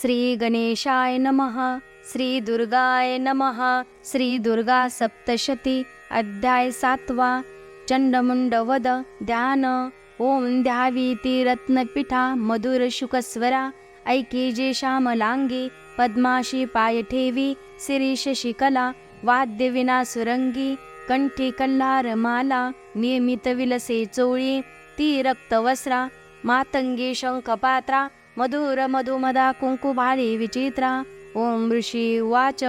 श्री गणेशाय नमः श्री दुर्गाय नमः श्री दुर्गा सप्तशती अध्याय सातवा चंडमुंड वद ध्यान ओम ध्यावीती रत्नपीठा मधुर शुकस्वरा ऐके जे श्यामलांगी पद्माशी पाय ठेवी शिरीष शिकला वाद्य विना सुरंगी कंठी कल्हार माला नियमित विलसे चोळी ती रक्तवस्त्रा मातंगी शंखपात्रा मधुर मधुमदा कुंकुभाळी विचित्रा ओम ऋषी वाच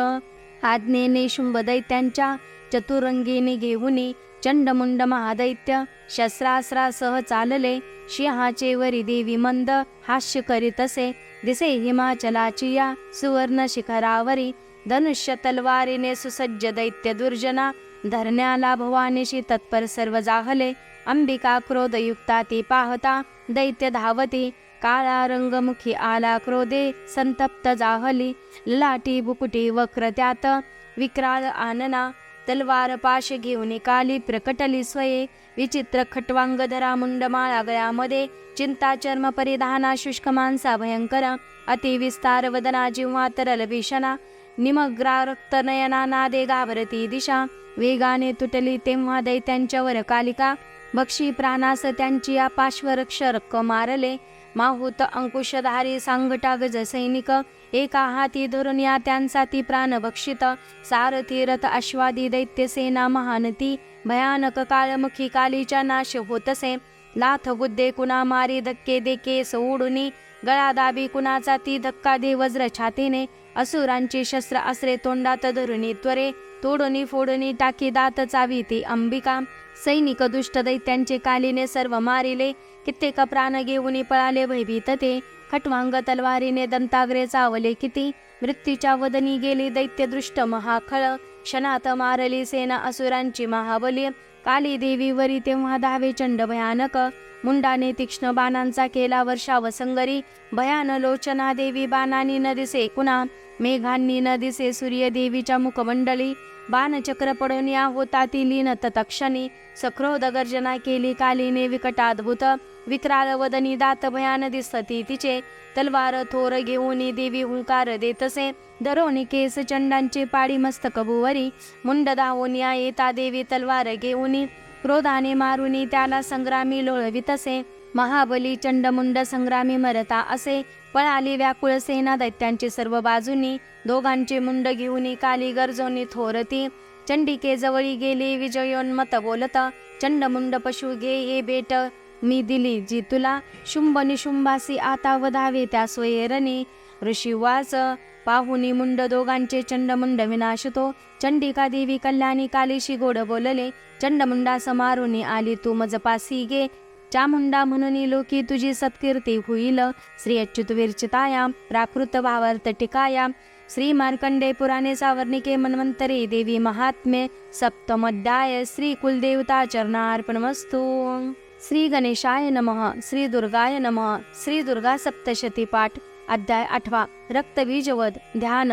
आज्ञेने शुंभ दैत्यांच्या चतुरंगीने घेऊनी चंडमुंड महादैत्य शस्त्रास्त्रासह चालले सिंहाचे वरी देवी मंद हास्य करीत असे दिसे हिमाचलाची या सुवर्ण शिखरावरी धनुष्य तलवारीने सुसज्ज दैत्य दुर्जना धरण्याला भवानीशी तत्पर सर्व जाहले अंबिका क्रोधयुक्ता ती पाहता दैत्य धावती काळा रंगमुखी आला क्रोधे संतप्त जाहली लाटी बुकुटी वक्र त्यात विक्राळ आनना तलवार पाश घेऊन काली प्रकटली स्वये विचित्र खटवांगधरा मुंडमाळा गळ्यामध्ये चिंता चर्म परिधाना शुष्क मांसा भयंकर अति विस्तार वदना जिव्हा तरल भीषणा निमग्रारक्त नयना नादे गाभरती दिशा वेगाने तुटली तेव्हा दैत्यांच्यावर कालिका बक्षी प्राणास त्यांची या पार्श्वरक्ष रक्क मारले माहूत अंकुशधारी सांगटा गज सैनिक एका हाती धरून या त्यांचा ती प्राण भक्षित सारथी रथ अश्वादी दैत्य सेना महानती भयानक काळमुखी कालीच्या नाश होतसे. लाथ गुद्दे कुणा मारी धक्के देके सोडुनी गळा दाबी कुणाचा ती धक्का दे वज्र छातीने. असुरांची शस्त्र असरे तोंडात धरुणी त्वरे तोडणी फोडणी टाकी दात चावी ती अंबिका. सैनिक दुष्ट दैत्यांचे कालीने सर्व मारिले. कित्येक प्राण घेऊन पळाले भयभीत ते. खटवांग तलवारीने दंताग्रे चावले किती. मृत्यूच्या वदनी गेली दैत्य दृष्ट महाखळ. क्षणात मारली सेना असुरांची महाबली. काली देवी वरी तेव्हा धावे चंड भयानक. मुंडाने तीक्ष्ण बाणांचा केला वर्षाव संगरी भयान लोचना देवी बाणानी न दिसे कुणा मेघांनी न दिसे सूर्य देवीच्या मुखमंडळी बाणचक्र पडून या होता ती लीन तत्क्षणी सक्रोध गर्जना केली कालीने विकटाद्भुत विक्राल वदनी दात भयान दिसती तिचे तलवार थोर घेऊन देवी हुंकार देतसे दरोनी केस चंडांचे पाडी मस्तक भुवरी मुंड धावून येता देवी तलवार घेऊन क्रोधाने मारुनी त्याला संग्रामी लोळवितसे महाबली चंडमुंड संग्रामी मरता असे. पळाली व्याकुळ सेना दैत्यांची सर्व बाजूनी. दोघांचे मुंड घेऊन काली गरजोनी थोरती. चंडिके जवळी गेली विजयोन्मत बोलत चंडमुंड पशु गे ये बेट. मी दिली जी तुला. शुंभ निशुंभासी आता वधावे त्या सोयेरणी ऋषिवास पाहुनी मुंड दोघांचे चंडमुंड विनाशतो. चंडिका देवी कल्याणी कालीशी गोड बोलले. चंडमुंडा समारुनी आली तू मजपासी गे. चामुंडा म्हणून लोकी तुझी सत्कीर्ती होईल. श्री अच्युत विरचिताया प्राकृत भावार्थ टिकाया. श्री मार्कंडे पुराणे सावर्णिके मन्वंतरे देवी महात्मे. सप्तमध्याय श्री कुलदेवता चरणार्पणमस्तू. श्री गणेशाय नमः श्री दुर्गाय नमः श्री दुर्गा सप्तशती पाठ. अध्याय आठवा रक्तबीजवध ध्यान.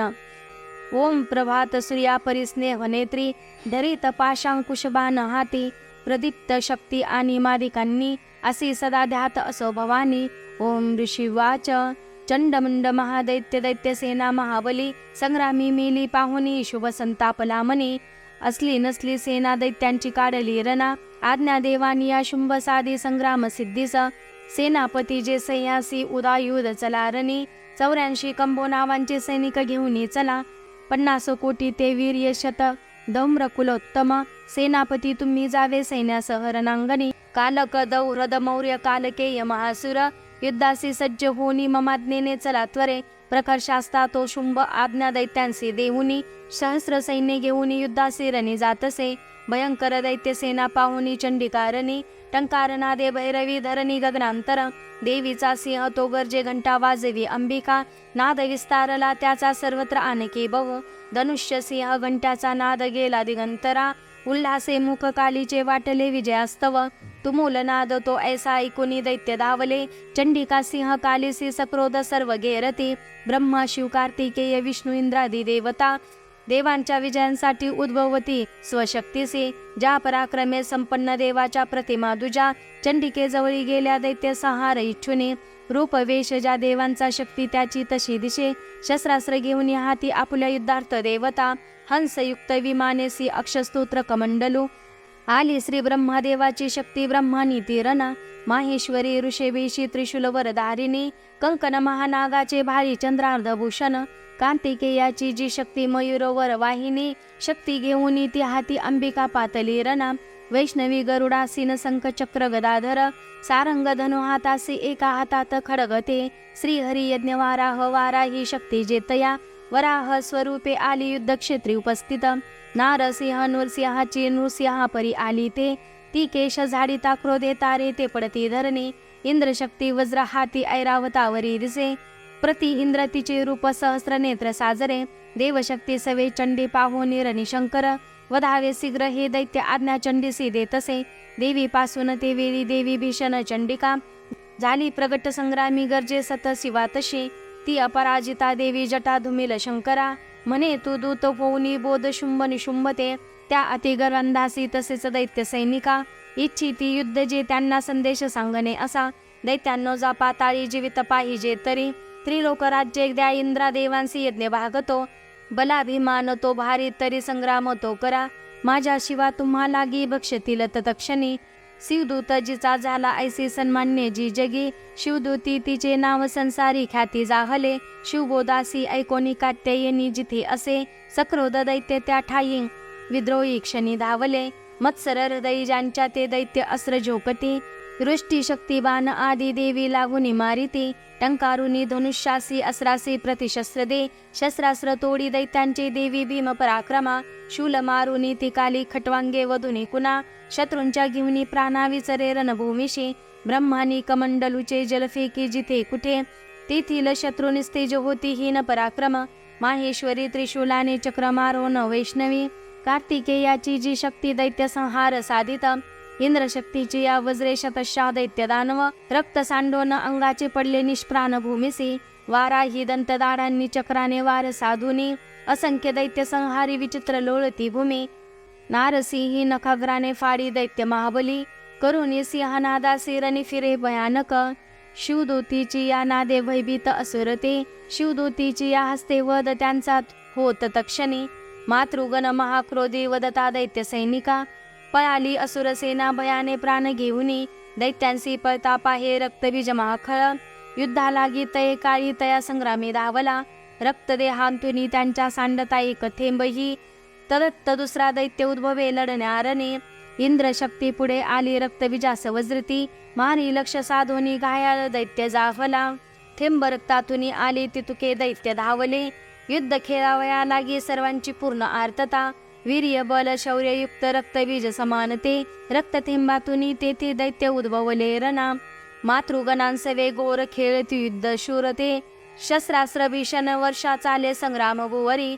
ओम प्रभात सूर्या परिस्नेह नेत्री धरित पाशांकुशबान हाती प्रदीप्त शक्ती आणि मादिकांनी असी सदा ध्यात असो भवानी. ओम ऋषिवाच. चंडमुंड महादैत्य दैत्य सेना महाबली संग्रामी मिली पाहुनी शुभ संतापला मनी असली नसली सेना दैत्यांची काढली रणा आज्ञा देवानी या शुंभ साधी संग्राम सिद्धीस सेनापती जे सह्यासी उदायुध चला रणी चौऱ्याऐंशी कंबो नावांचे सैनिक घेऊन चला. पन्नास कोटी ते वीर्य शत दौम्र कुलोत्तम. सेनापती तुम्ही जावे सैन्यासह रणांगणी कालक दौह्रद मौर्य कालकेय महासुर. युद्धासी सज्ज होनी ममाज्ञेने चला त्वरे. प्रखरशास्ता तो शुंभ आज्ञा दैत्यांसी देहुनी सहस्र सैन्य घेऊन युद्धासी रणी जातसे. भयंकर दैत्य सेना पाहुनी चंडिकारणी. टंकारनादे भैरवी धरणी गगनांतर। देवीचा सिंह तो गरजे घंटा वाजवी अंबिका। नाद विस्तारला त्याचा सर्वत्र आणके बव धनुष्य सिंह घंटाचा नाद गेला दिगंतरा। उल्हासे मुख कालीचे वाटले विजयास्तव। तुमूल नाद तो ऐसा ऐकुनी दैत्य दावले चंडिका सिंह कालीसी सक्रोध सर्व गेरती ब्रह्मा शिव कार्तिकेय विष्णू इंद्रादी देवता। देवांच्या विजयांसाठी उद्भवती. स्वशक्तीसी ज्या पराक्रमे संपन्न देवाच्या प्रतिमा दुजा चंडिकेजवळी गेल्या दैत्य सहार इच्छुने. रूप वेश ज्या देवांचा शक्ती त्याची तशी दिशे. शस्त्रास्त्र घेऊन हाती आपल्या युद्धार्थ देवता. हंसयुक्त विमानेसी अक्षस्तोत्र कमंडलू. आली श्री ब्रह्मादेवाची शक्ती ब्रह्मानी तीरणा माहेश्वरी ऋषेवेशी त्रिशूल दारिणी कंकन महानागाचे भारी चंद्रार्धभूषण. कार्तिकेयाची जी शक्ती मयुरोवर वाहिनी शक्ती घेऊन ती हाती अंबिका पातली रणा. वैष्णवी गरुडासीन संख चक्र गदाधर सारंग धनु हातासी एका हातात खडगते. श्रीहरी यज्ञ वाराह वारा ही शक्ती जेतया. वराह स्वरूपे आली युद्धक्षेत्री उपस्थित. नारसिंह नृसिंहाची नृसिंहा परी आली ते. ती केश झाडिता क्रोधे तारे ते पडती धरणे. इंद्रशक्ती वज्र हाती ऐरावतावरी दिसे. प्रति इंद्र तिचे रूप सहस्र नेत्र साजरे देवशक्ती सवे चंडी पाहो निरनी वधावे शीघ्र हे दैत्य आज्ञा चंडीसी देतसे देवी पासून ते वेळी देवी भीषण चंडिका झाली प्रगट संग्रामी गरजे सत शिवा तशी ती अपराजिता देवी जटा धुमिल शंकरा म्हणे तू दूत होऊनी बोध शुंभ निशुंभते त्या अतिगरंधासी तसेच दैत्य सैनिका इच्छिती युद्ध जे त्यांना संदेश सांगणे असा दैत्यांनो जा पाताळी जीवित पाहिजे तरी त्रिलोक राज्य द्या इंद्रा यज्ञ भागतो बलाभिमान तो भारी तरी संग्राम तो करा माझ्याशिवा तुम्हाला गी बक्षतील तत्क्षणी शिवदूत जिचा झाला ऐसी सन्मान्य जी जगी शिवदूती तिचे नाव संसारी ख्याती जाहले शिवबोदासी ऐकोनी कात्ययनी जिथे असे सक्रोध दैत्य त्या ठाई विद्रोही क्षणी धावले मत्सर हृदयी ज्यांच्या ते दैत्य अस्त्र झोकती दृष्टी शक्तिवान आदी देवी लागुनी मारिती टंकारुनी धनुष्यासी अस्रासी प्रतिशस्त्र दे शस्त्रास्त्र तोडी दैत्यांचे देवी भीम पराक्रमा शूल मारुनी तिकाली खटवांगे वधुनी कुणा शत्रूंच्या घेऊनी प्राणा विचरे रणभूमीशी ब्रह्मानी कमंडलूचे जलफेकी जिथे कुठे तेथील शत्रुनिस्तेज होती हीन पराक्रम माहेश्वरी त्रिशूलाने चक्रमारो न वैष्णवी कार्तिकेयाची जी शक्ती दैत्य संहार साधित इंद्रशक्तीची या वज्रे शतशा दैत्य दानव रक्त सांडोन अंगाचे पडले निष्प्राण भूमिसी वारा ही दंतदाडांनी चक्राने वार साधुनी असंख्य दैत्य संहारी विचित्र लोळती भूमी नारसी ही नखाग्राने फाडी दैत्य महाबली करुणी सिंहनादासी रणी फिरे भयानक शिवदूतीची या नादे भयभीत असुरते शिवदूतीची या हस्ते वध त्यांचा होत तक्षणी मातृगण महाक्रोधी वदता दैत्य सैनिका पळाली असुरसेना भयाने प्राण घेऊनी. दैत्यांसी पळता आहे रक्तबीज महाखळ युद्धाला तये काळी तया संग्रामी धावला. रक्तदेहांतुनी त्यांच्या सांडता एक थेंबही तदत्त दुसरा दैत्य उद्भवे लढण्यारणे इंद्रशक्ती पुढे आली रक्तबीजास वज्रती. मारी लक्ष साधोनी घायाळ दैत्य जाफला थेंब रक्तातुनी आली तितुके दैत्य धावले. युद्ध खेळावया लागी सर्वांची पूर्ण आर्तता. वीर्य बल शौर्ययुक्त रक्तबीज समानते रक्तथेंबातुनी तेथे दैत्य उद्भवले रणा मातृगणांसवे गोर खेळती युद्ध शूरते शस्त्रास्त्र भीषण वर्षा चाले संग्राम भुवरी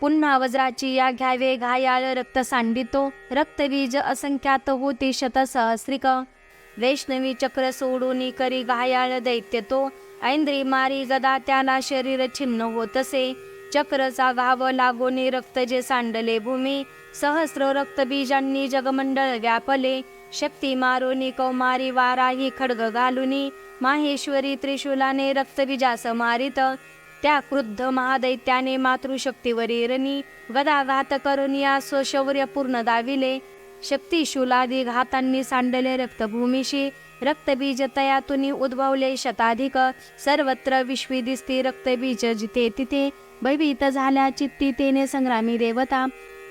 पुन्हा वज्राची या घ्यावे घायाळ रक्त सांडितो रक्तबीज असंख्यात होती शतसहस्रिक वैष्णवी चक्र सोडून करी घायाळ दैत्य तो ऐंद्री मारी गदा त्याला शरीर छिन्न होतसे चक्रचा वाव लागोनी रक्त जे सांडले भूमी सहस्र रक्तबीजांनी जगमंडळ व्यापले शक्ती मारोनी कौमारी वारा ही खडग घालुनी माहेश्वरी त्रिशूलाने रक्तबीजास मारित त्या क्रुद्ध महादैत्याने मातृशक्तीवरी रणी गदाघात करून या स्वशौर्य पूर्ण दाविले शक्तीशूलादी घातांनी सांडले रक्तभूमीशी रक्तबीज तयातुनी उद्भवले शताधिक सर्वत्र विश्वी दिसती रक्तबीज जिथे तिथे भयभीत झाल्या चित्ती तेने संग्रामी देवता.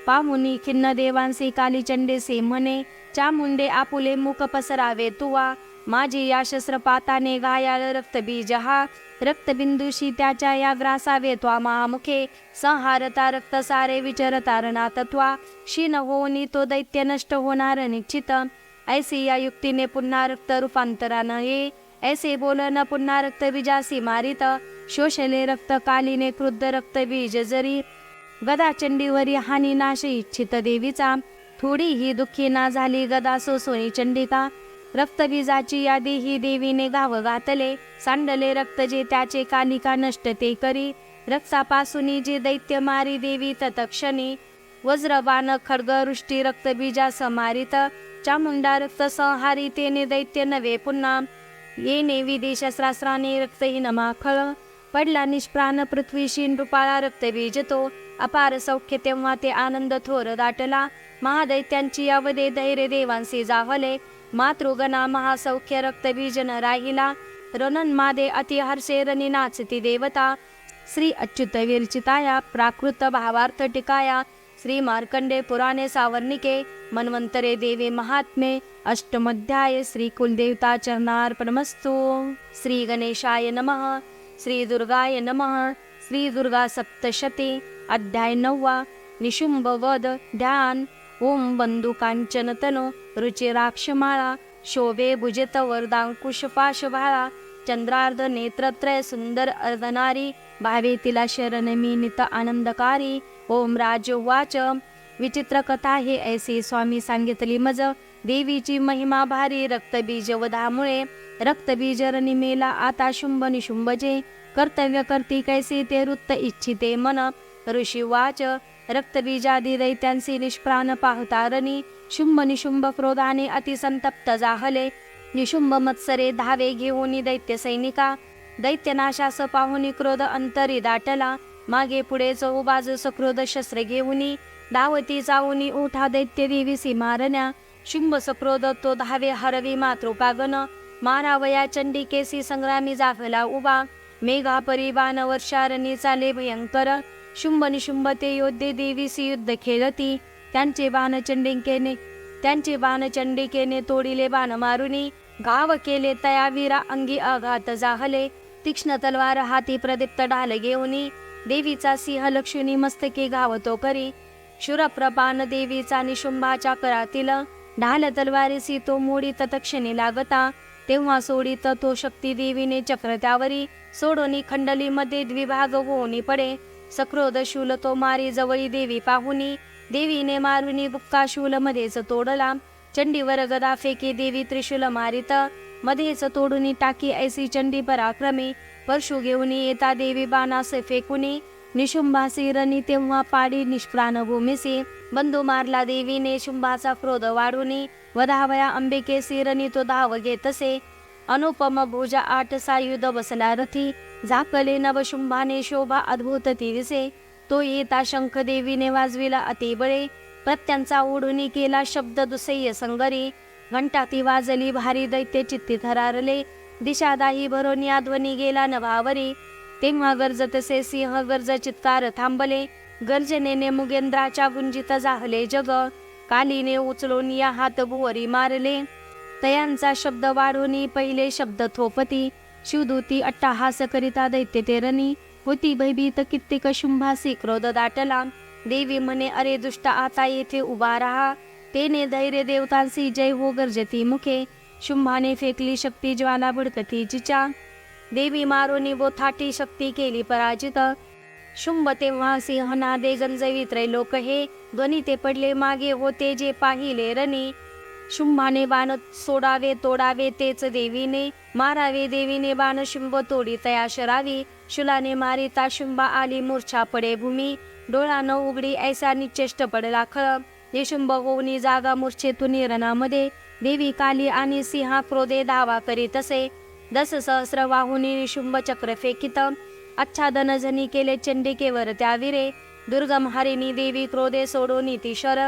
पाहुनी खिन्न देवांसी कालीचंडेसे म्हणे चामुंडे आपुले मुख पसरावे तुवा. माझी या शस्त्रपाताने गायाळ रक्तबीज हा. रक्तबिंदूशी त्याच्या या ग्रासावे त्वा महामुखे संहारता रक्त सारे तत्वा रणा क्षीण होऊनी तो दैत्य नष्ट होणार निश्चित. ऐसी या युक्तीने पुन्हा रक्त रूपांतरानं ये. ऐसे बोलन पुन्हा रक्तबीजासी मारित शोषले रक्त कालीने क्रुद्ध रक्तबीज जरी. गदा चंडीवरी हानी नाश इच्छित देवीचा. थोडी ही दुःखी ना झाली गदा सोसोनी चंडिका. रक्तबीजाची यादी ही देवीने गाव गातले. सांडले रक्त जे त्याचे कालिका नष्ट ते करी. रक्तापासून जे दैत्य मारी देवी तत्क्षणी. वज्रबाण खड्ग वृष्टी रक्तबीजा समारित चामुंडा रक्त संहारी तेने दैत्य नवे पुन्हा. येणे विदेश रक्तही नमा माखळ पडला निष्प्राण पृथ्वीशी नृपाळा रक्तबीज तो अपार सौख्य तेव्हा ते आनंद थोर दाटला। महादैत्यांची यावदे धैर्य देवांसी जाहले मातृगणा महासौख्य रक्तबीज न राहिला। रणन मादे अति हर्षे रणी नाचती देवता। श्री अच्युत विरचिताया प्राकृत भावार्थ टिकाया। श्री मार्कंडे पुराणे सावर्णिके मन्वंतरे देवे महात्मे अष्टमध्याय श्री कुलदेवता चरणार्पणमस्तु। श्री गणेशाय नमः श्री दुर्गाय नमः श्री दुर्गा सप्तशती अध्याय नववा निशुंभ ध्यान। ओम बंधू कांचन रुचिराक्षमाळा शोभे भुजत वरदांकुश पाशभाळा चंद्रार्ध नेत्रत्रय सुंदर अर्धनारी भावे तिला शरण मी नित आनंदकारी। ओम राजवाच. विचित्र कथा हे ऐसे स्वामी सांगितली मज. देवीची महिमा भारी रक्तबीज वधामुळे. रक्तबीज रनिमेला आता शुंभ निशुंभजे. कर्तव्य करती कैसे ते वृत्त इच्छिते मन. ऋषी वाच. रक्तबीजादी दैत्यांसी निष्प्राण पाहता रणी. शुंभ निशुंभ क्रोधाने अतिसंतप्त जाहले. निशुंभ मत्सरे धावे घेऊन दैत्य सैनिका. दैत्यनाशास पाहुनी क्रोध अंतरी दाटला. मागे पुढे चौबाज सक्रोध शस्त्रे घेऊनी धावती जाऊनी उठा दैत्य देवीसी मारण्या. शुंभ सक्रोध तो धावे हरवी मातृपागन मारावया चंडिकेसी संग्रामी जाफला उभा. मेघा परिवान वर्षारणी चाले भयंकर. शुंभ निशुंभ ते योद्धे देवीसी युद्ध खेळती. त्यांचे बाण चंडिकेने त्यांचे बाण चंडिकेने तोडिले बाण मारुनी. गाव केले तया वीरा अंगी आघात जाहले. तीक्ष्ण तलवार हाती प्रदीप्त ढाल घेऊनी देवीचा सिंह लक्ष्मी मस्तके गावतो करी. शूरप्रपान देवीचा निशुंभाच्या करातील ढाल तलवारीसी तो मोडीत तक्षणी लागता. तेव्हा सोडीत तो शक्ती देवीने चक्र त्यावरी सोडोनी खंडलीमध्ये द्विभाग होऊनी पडे. सक्रोध शूल तो मारी जवळी देवी पाहुनी देवीने मारुनी बुक्का शूल मध्येच तोडला. चंडीवर गदा फेकी देवी त्रिशूल मारित मध्येच तोडून टाकी ऐसी चंडी पराक्रमी परशु घेऊन येता देवी बाणासे फेकुनी निशुंभासी रणी तेव्हा पाडी निष्प्राण भूमिसी बंधू मारला देवीने शुंभाचा क्रोध वाढुनी वधावया अंबिकेसी रणी तो धाव घेतसे अनुपम भुजा आठ सायुध बसला रथी झाकले नवशुंभाने शोभा अद्भुत ती दिसे तो येता शंख देवीने वाजविला अतिबळे प्रत्यांचा ओढुनी केला शब्द दुसय्य संगरी घंटा ती वाजली भारी दैत्य चित्ती थरारले. दिशादाही भरोनिया ध्वनी गेला नभावरी तेव्हा गरजतसे सिंह गर्ज चित्कार थांबले. गर्जनेने मुगेंद्राच्या गुंजित जाहले जग. कालीने उचलून या हात भुवरी मारले. तयांचा शब्द वाढवणी पहिले शब्द थोपती. शिवदूती अट्टाहास करिता दैत्य तेरणी. होती भयभीत कित्येक शुंभासी क्रोध दाटला. देवी म्हणे अरे दुष्ट आता येथे उभा राहा. तेने धैर्य देवतांसी जय हो गर्जती मुखे। शुंभाने फेकली शक्ती ज्वाला भडकती जिच्या देवी मारोनी बोथाटी शक्ती केली पराजित। शुंभ तेव्हा सिंहनादे गंजवी त्रैलोक हे। ध्वनी ते पडले मागे होते जे पाहिले रणी। शुंभाने बाण सोडावे तोडावे तेच देवीने। मारावे देवीने बाण शुंभ तोडी तया शरावी। शुलाने मारिता शुंभा आली मूर्छा पडे भूमी। डोळा न उघडी ऐसा निचेष्ट पडला खळ। निशुंभ जागा मूर्छेतून रणामध्ये देवी काली आणि सिंहा क्रोधे दावा करीत असे. दस सहस्र वाहुनी निशुंभ चक्र फेकित. आच्छादन झनी केले चंडिकेवर त्याविरे दुर्गम हरिणी देवी क्रोधे सोडून तिशर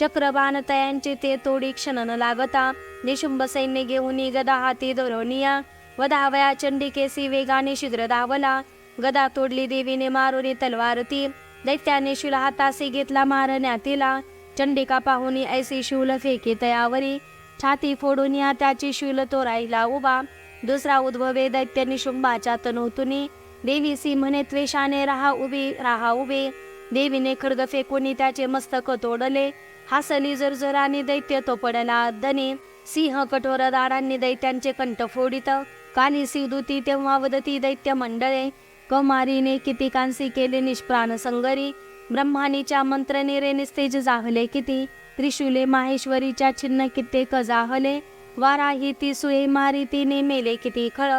चक्रबाण तयांचे ते तोडी क्षण न लागता. निशुंभ सैन्य घेऊन गदा हाती दोरोनिया वधावया चंडिकेसी वेगाने शीघ्र धावला. गदा तोडली देवीने मारुनी तलवार ती. दैत्याने शिला हातासी घेतला मारण्या तिला चंडिका पाहुनी ऐसी शूल फेके तयावरी. छाती फोडून या त्याची शूल तो राहिला उभा. दुसरा उद्भवे दैत्य तनुतुनी तनोतुनी. देवीसी म्हणे त्वेषाने राहा उभी राहा उभे. देवीने खडग फेकून त्याचे मस्तक तोडले. हासली जरजराने दैत्य तो पडला दने सिंह कठोर दारांनी दैत्यांचे कंठ फोडित. काली सिदुती तेव्हा वदती दैत्य मंडळे कमारीने कितीकांसी केले निष्प्राण संगरी. ब्रह्मानीच्या मंत्रनिरेने निस्तेज जाहले किती? त्रिशूले माहेश्वरीच्या छिन्न कित्येक जाहले वाराही ती सुये मारी तिने मेले किती खळ?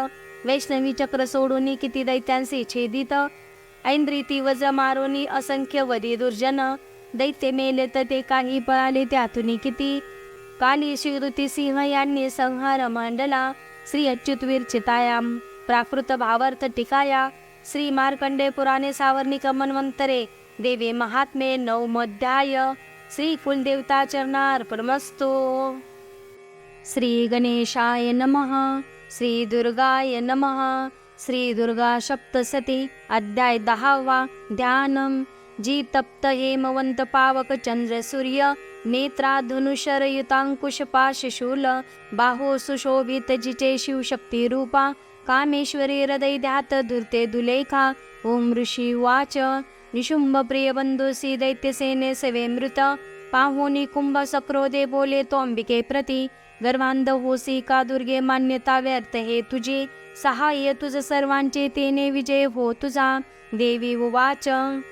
वैष्णवी चक्र सोडून किती दैत्यांसी छेदित? ऐंद्रिती वज्र मारोनी असंख्य वरी दुर्जन? दैत्य मेले तर ते काही पळाले त्यातून किती? काली श्रीरुती सिंह यांनी संहार मांडला. श्री अच्युतवीर चितायाम प्राकृत भावार्थ टिकाया. श्री मार्कंडे पुराणे सावर्णिक मनवंतरे देवे महात्मे नवमध्याय. श्री कुलदेवता श्री गणेशाय नमः. श्री दुर्गाय नमः. श्री दुर्गा सप्तसती अध्याय दहावा ध्यानम. जी तप्त हेमवंत पावक चंद्र सूर्य नेत्रा धनुषर युतांकुश पाशशूल बाहो सुशोभित जिचे शिवशक्ती रूपा कामेश्वरी हृदय ध्यात धुर्ते दुलेखा ओम ऋषी वाच. निशुंभ प्रिय बंधुसी दैत्यसेने सवे मृत। पाहुनी कुंभ सक्रोदे बोले तो अंबिके प्रती। गर्वांध होसी का दुर्गे मान्यता व्यर्थ हे तुझे। सहाय्य तुझ सर्वांचे तेने विजय हो तुझा। देवी उवाच।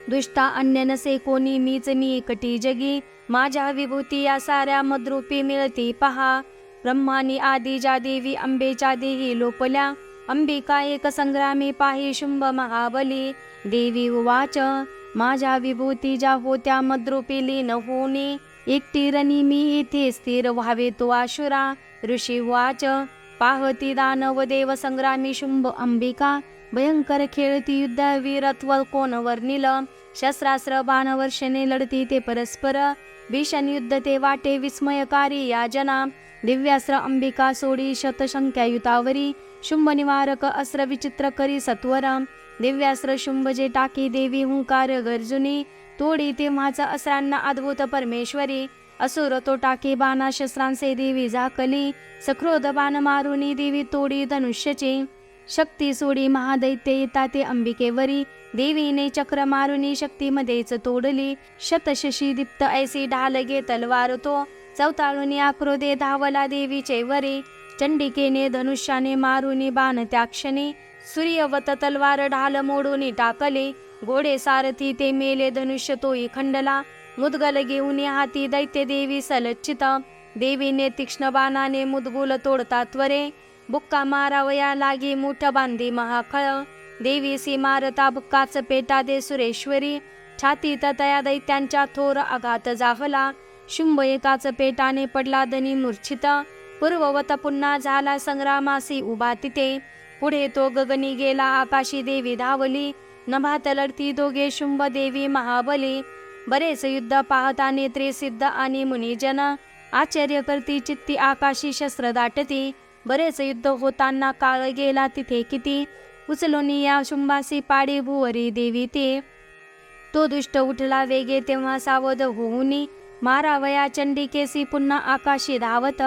दुष्टा अन्य नसे कोणी मीच मी एकटी जगी। माझ्या विभूती या साऱ्या मद्रूपी मिळती पहा। ब्रह्मानी आदी ज्या देवी अंबेच्या देही लोपल्या। अंबिका एक संग्रामी पाही शुंभ महाबली. देवी उवाच माझ्या विभूती ज्या होत्या मद्रुपिली लीन होणे एकटी रणी मी इथे स्थिर व्हावे तो आशुरा. ऋषी वाच पाहती दानव देव संग्रामी शुंभ अंबिका. भयंकर खेळती युद्ध वीरत्व कोण वर्णिल शस्त्रास्त्र बाणवर्षणे लढती ते परस्पर भीषण युद्ध ते वाटे विस्मयकारी याजना दिव्यास्त्र अंबिका सोडी शतशंख्या युतावरी शुंभ निवारक अस्त्र विचित्र करी सत्वरा दिव्यास्त्र शुंभ जे टाकी देवी हुंकार गर्जुनी तोडी तेव्हाच अस्त्रांना अद्भुत परमेश्वरी असुर तो टाके बाणा शस्त्रांचे देवी झाकली सक्रोध बाण मारुनी देवी तोडी धनुष्यचे शक्ती सोडी महादैत्य येता ते अंबिकेवरी देवीने चक्र मारुनी शक्तीमध्येच तोडली शतशशी दीप्त ऐसी ढाल घे तलवार तो चौताळुनी आक्रोदे धावला देवीचे वरी. चंडिकेने धनुष्याने मारुनी बाण त्या क्षणी सूर्यवत तलवार ढाल मोडून टाकले. घोडे सारथी ते मेले धनुष्य तोही खंडला. मुदगल घेऊन हाती दैत्य देवी सलच्चित देवीने तीक्ष्ण बाणाने मुदगुल तोडता त्वरे बुक्का मारावया लागी मुठ बांधी महाखळ. देवी सी मारता बुक्काच पेटा दे सुरेश्वरी छाती तया दैत्यांच्या थोर आघात जाहला शुंभ एकाच पेटाने पडला दनी मूर्छित. पूर्ववत पुन्हा झाला संग्रामासी उभा तिथे. पुढे तो गगनी गेला आकाशी देवी धावली. नभात लढती दोघे शुंभ देवी महाबली. बरेच युद्ध पाहता नेत्रे सिद्ध आणि मुनिजन. आश्चर्य करती चित्ती आकाशी शस्त्र दाटती. बरेच युद्ध होताना काळ गेला तिथे किती. उचलोनी या शुंभासी पाडी भुवरी देवी ते. तो दुष्ट उठला वेगे तेव्हा सावध होऊनी मारावया चंडिकेसी पुन्हा आकाशी धावत.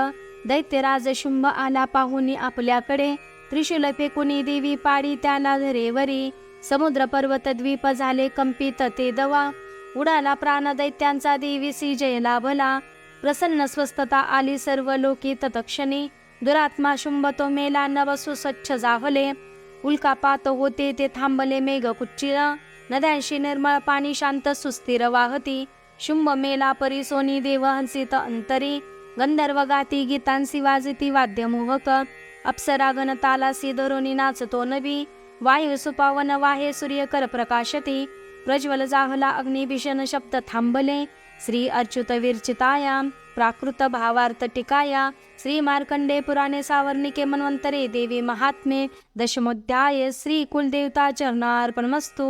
दैत्यराज शुंभ आला पाहुनी आपल्याकडे. त्रिशूल फेकुनी देवी पाडी त्याला धरेवरी. समुद्र पर्वत द्वीप झाले कंपित ते दवा. उडाला प्राण दैत्यांचा देवीसी जय लाभला. प्रसन्न स्वस्थता आली सर्व लोकी तत्क्षणी. दुरात्मा शुंभ तो मेला नवसु स्वच्छ जाहले. उल्कापात होते ते थांबले मेघ कुच्चिर नद्यांशी निर्मळ पाणी शांत सुस्थिर वाहती शुंभ मेला परी सोनी देव हंसित अंतरी गंधर्व गाती गीतांसी वाजती वाद्य मोहक अप्सरा गणतालासी धरुणी नाचतो नवी वायू सुपावन वाहे सूर्य कर प्रकाशती प्रज्वल जाहला अग्निभीषण शब्द थांबले श्री अर्च्युत विरचिताया प्राकृत भावार्थ टिकाया श्री मार्कंडे पुराणे सावर्णिके मन्वंतरे देवी महात्मे दशमोध्याय श्री कुलदेवता चरणार्पणमस्तू।